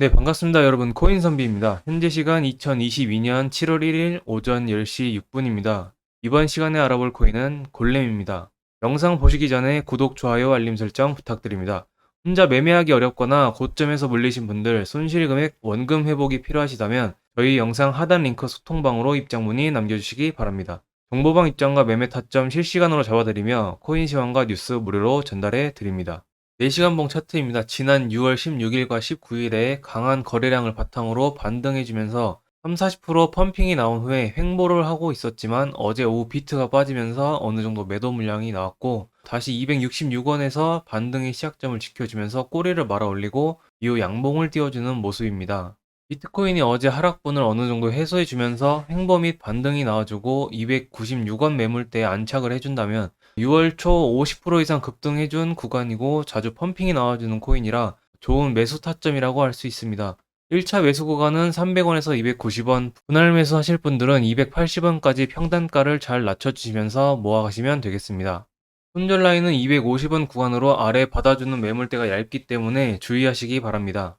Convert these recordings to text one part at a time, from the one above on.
네, 반갑습니다. 여러분. 코인 선비입니다. 현재 시간 2022년 7월 1일 오전 10시 6분입니다. 이번 시간에 알아볼 코인은 골렘입니다. 영상 보시기 전에 구독, 좋아요, 알림 설정 부탁드립니다. 혼자 매매하기 어렵거나 고점에서 물리신 분들 손실 금액 원금 회복이 필요하시다면 저희 영상 하단 링크 소통방으로 입장 문의 남겨주시기 바랍니다. 정보방 입장과 매매 타점 실시간으로 잡아드리며 코인 시황과 뉴스 무료로 전달해 드립니다. 4시간봉 차트입니다. 지난 6월 16일과 19일에 강한 거래량을 바탕으로 반등해주면서 3, 40% 펌핑이 나온 후에 횡보를 하고 있었지만 어제 오후 비트가 빠지면서 어느 정도 매도 물량이 나왔고 다시 266원에서 반등의 시작점을 지켜주면서 꼬리를 말아 올리고 이후 양봉을 띄워주는 모습입니다. 비트코인이 어제 하락분을 어느 정도 해소해 주면서 횡보 및 반등이 나와주고 296원 매물대에 안착을 해준다면 6월 초 50% 이상 급등해 준 구간이고 자주 펌핑이 나와주는 코인이라 좋은 매수 타점이라고 할 수 있습니다. 1차 매수 구간은 300원에서 290원, 분할 매수 하실 분들은 280원까지 평단가를 잘 낮춰주시면서 모아가시면 되겠습니다. 손절 라인은 250원 구간으로 아래 받아주는 매물대가 얇기 때문에 주의하시기 바랍니다.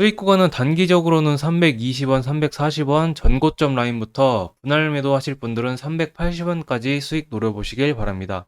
수익 구간은 단기적으로는 320원, 340원 전고점 라인부터 분할 매도 하실 분들은 380원까지 수익 노려보시길 바랍니다.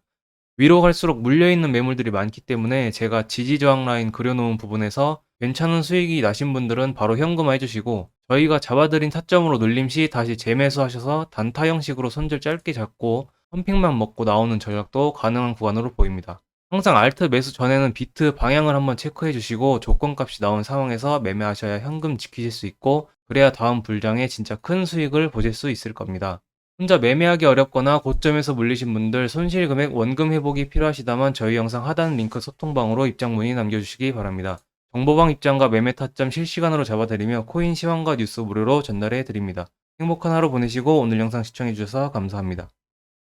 위로 갈수록 물려있는 매물들이 많기 때문에 제가 지지저항 라인 그려놓은 부분에서 괜찮은 수익이 나신 분들은 바로 현금화 해주시고 저희가 잡아드린 타점으로 눌림 시 다시 재매수 하셔서 단타 형식으로 손절 짧게 잡고 펌핑만 먹고 나오는 전략도 가능한 구간으로 보입니다. 항상 알트 매수 전에는 비트 방향을 한번 체크해 주시고 조건값이 나온 상황에서 매매하셔야 현금 지키실 수 있고 그래야 다음 불장에 진짜 큰 수익을 보실 수 있을 겁니다. 혼자 매매하기 어렵거나 고점에서 물리신 분들 손실 금액 원금 회복이 필요하시다면 저희 영상 하단 링크 소통방으로 입장 문의 남겨주시기 바랍니다. 정보방 입장과 매매 타점 실시간으로 잡아드리며 코인 시황과 뉴스 무료로 전달해 드립니다. 행복한 하루 보내시고 오늘 영상 시청해 주셔서 감사합니다.